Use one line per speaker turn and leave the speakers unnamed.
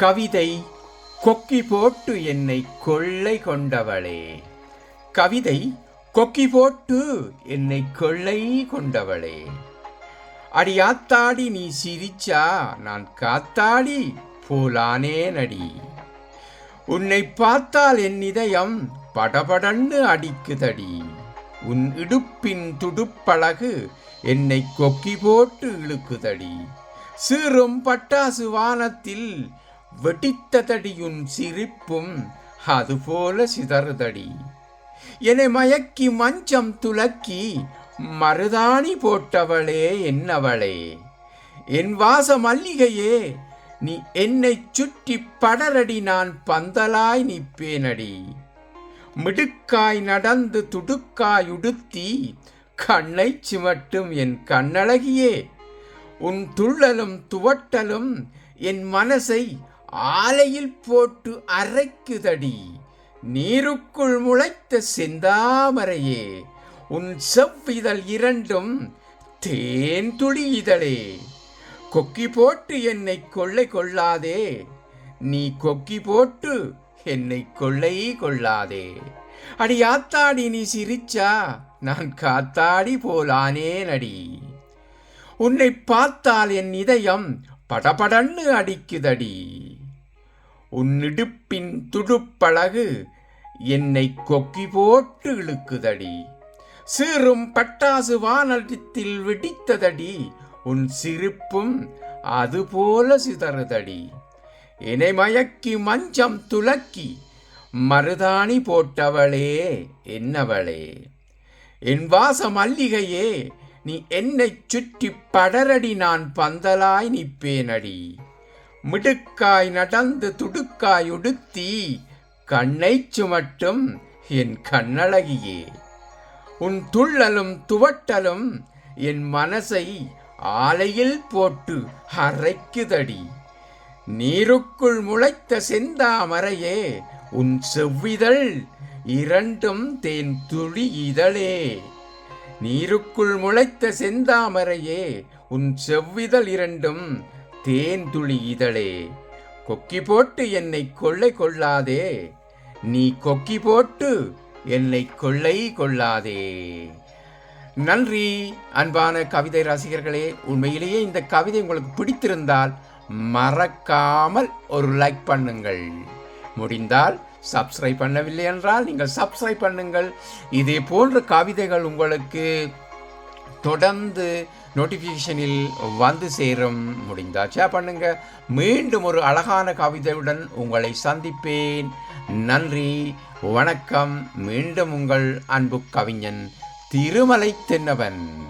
கவிதை கொக்கி போட்டு என்னை கொள்ளை கொண்டவளே. கவிதை கொக்கி போட்டு என்னை கொள்ளை கொண்டவளே. அடியாத்தாடி நீ சிரிச்சா நான் காத்தாடி போலானே நடி. உன்னை பார்த்தால் என் இதயம் படபடன்னு அடிக்குதடி. உன் இடுப்பின் துடுப்பழகு என்னை கொக்கி போட்டு இழுக்குதடி. சீறும் பட்டாசு வானத்தில் வெடித்ததடியுன் சிரிப்பும் அதுபோல சிதறுதடி. என்னை மயக்கி மஞ்சம் துலக்கி மருதாணி போட்டவளே என்னவளே. என் வாச மல்லிகையே நீ என்னை சுற்றி படரடி நான் பந்தலாய் நிற்பேனடி. மிடுக்காய் நடந்து துடுக்காய் உடுத்தி கண்ணை சிமட்டும் என் கண்ணழகியே. உன் துள்ளலும் துவட்டலும் என் மனசை ஆலையில் போட்டு அரைக்குதடி. நீருக்குள் முளைத்த செந்தாமரையே உன் செவ்விதழ் இரண்டும் தேன் துளி இதழே. கொக்கி போட்டு என்னை கொள்ளை கொள்ளாதே நீ கொக்கி போட்டு என்னை கொள்ளை கொள்ளாதே. அடி ஆத்தாடி நீ சிரிச்சா நான் காத்தாடி போலானே நடி உன்னை பார்த்தால் என் இதயம் படபடன்னு அடிக்குதடி. உன் இடுப்பின் துடுப்பழகு என்னை கொக்கி போட்டு இழுக்குதடி. சீரும் பட்டாசு வானத்தில் வெடித்ததடி. உன் சிரிப்பும் அதுபோல சிதறுதடி. என்னை மயக்கி மஞ்சம் துலக்கி மருதாணி போட்டவளே என்னவளே. என் வாச மல்லிகையே நீ என்னை சுற்றி படரடி நான் பந்தலாய் நிற்பேனடி. மிடுக்காய் நடந்து துடுக்காய் உடுத்தி கண்ணை சுமட்டும் என் கண்ணழகியே. உன் துள்ளலும் துவட்டலும் என் மனசை ஆலையில் போட்டு அரைக்குதடி. நீருக்குள் முளைத்த செந்தாமரையே உன் செவ்விதழ் இரண்டும் தேன் துளி இதழே. நீருக்குள் முளைத்த செந்தாமரையே உன் செவ்விதழ் இரண்டும் தேன் துளி இதழே. கொக்கி போட்டு என்னை கொள்ளை கொள்ளாதே. நீ கொக்கி போட்டு என்னை கொள்ளை கொள்ளாதே. நன்றி அன்பான கவிதை ரசிகர்களே. உண்மையிலேயே இந்த கவிதை உங்களுக்கு பிடித்திருந்தால் மறக்காமல் ஒரு லைக் பண்ணுங்கள். முடிந்தால் சப்ஸ்கிரைப் பண்ணவில்லை என்றால் நீங்கள் சப்ஸ்கிரைப் பண்ணுங்கள். இதே போன்ற கவிதைகள் உங்களுக்கு தொடர்ந்து நோட்டிஃபிகேஷனில் வந்து சேரும். முடிந்தாச்சா? பண்ணுங்க. மீண்டும் ஒரு அழகான கவிதையுடன் உங்களை சந்திப்பேன். நன்றி. வணக்கம். மீண்டும் உங்கள் அன்பு கவிஞன் திருமலை தென்னவன்